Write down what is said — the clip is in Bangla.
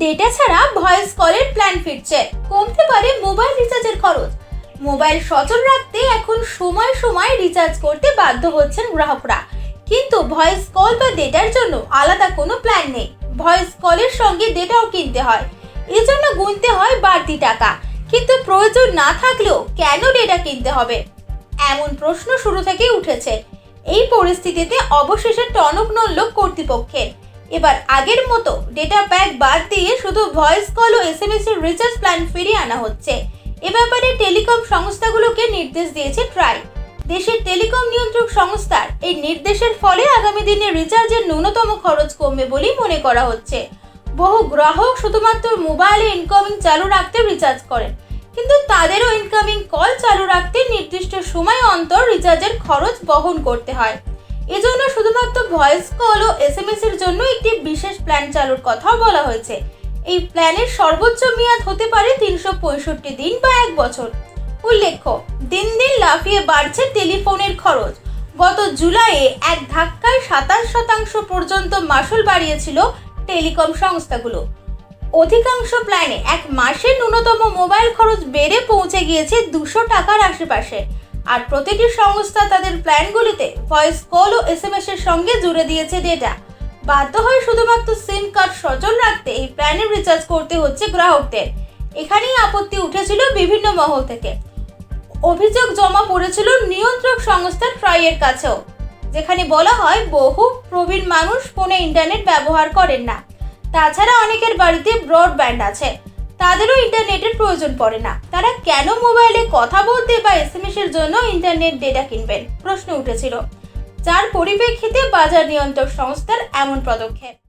ডেটা ছাড়া ভয়েস কলের প্ল্যান ফিরছে। কমতে পারে মোবাইল রিচার্জের খরচ। মোবাইল সচল রাখতে এখন সময় সময় রিচার্জ করতে বাধ্য হচ্ছেন গ্রাহকরা। কিন্তু ভয়েস কল বা ডেটার জন্য আলাদা কোনো প্ল্যান নেই। ভয়েস কলের সঙ্গে ডেটাও কিনতে হয়। এজন্য গুনতে হয় বাড়তি টাকা। কিন্তু প্রয়োজন না থাকলেও কেন ডেটা কিনতে হবে? এমন প্রশ্ন শুরু থেকেই উঠেছে। এই পরিস্থিতিতে অবশেষে টনক নড়ল কর্তৃপক্ষের। এবার আগের মতো ডেটা প্যাক বাদ দিয়ে শুধু ভয়েস কল ও এস এম এস এর রিচার্জ প্ল্যান ফিরিয়ে আনা হচ্ছে। এ ব্যাপারে টেলিকম সংস্থাগুলোকে নির্দেশ দিয়েছে ট্রাই দেশের টেলিকম নিয়ন্ত্রক সংস্থার এই নির্দেশের ফলে আগামী দিনে রিচার্জের ন্যূনতম খরচ কমবে বলেই মনে করা হচ্ছে। বহু গ্রাহক শুধুমাত্র মোবাইলে ইনকামিং চালু রাখতে রিচার্জ করেন, কিন্তু তাদেরও ইনকামিং কল চালু রাখতে নির্দিষ্ট সময় অন্তর রিচার্জের খরচ বহন করতে হয়। এজন্য শুধুমাত্র ভয়েস কল ও এস এম এস এর জন্য একটি বিশেষ প্ল্যান চালুর কথাও বলা হয়েছে। এই প্ল্যানের সর্বোচ্চ মেয়াদ হতে পারে তিনশো পঁয়ষট্টি দিন বা এক বছর। উল্লেখ্য, দিন দিন লাফিয়ে বাড়ছে টেলিফোনের খরচ। গত জুলাইয়ে এক ধাক্কায় সাতাশ শতাংশ পর্যন্ত মাসুল বাড়িয়েছিল টেলিকম সংস্থাগুলো। অধিকাংশ প্ল্যানে এক মাসের ন্যূনতম মোবাইল খরচ বেড়ে পৌঁছে গিয়েছে দুশো টাকার আশেপাশে। আর প্রতিটি সংস্থা তাদের প্ল্যানগুলিতে ভয়েস কল ও এস এম এস এর সঙ্গে জুড়ে দিয়েছে ডেটা বাধ্য হয়ে শুধুমাত্র সিম কার্ড সচল রাখতে এই প্ল্যানের রিচার্জ করতে হচ্ছে গ্রাহকদের। এখানেই আপত্তি উঠেছিল বিভিন্ন মহল থেকে। অভিযোগ জমা পড়েছিল নিয়ন্ত্রক সংস্থা ট্রাইয়ের কাছেও, যেখানে বলা হয় বহু প্রবীণ মানুষ ফোনে ইন্টারনেট ব্যবহার করেন না। তাছাড়া অনেকের বাড়িতে ব্রডব্যান্ড আছে। তাদেরও ইন্টারনেটের প্রয়োজন পড়ে না। তারা কেন মোবাইলে কথা বলতে বা এস এর জন্য ইন্টারনেট ডেটা কিনবেন? প্রশ্ন উঠেছিল। যার পরিপ্রেক্ষিতে বাজার নিয়ন্ত্রক সংস্থার এমন পদক্ষেপ।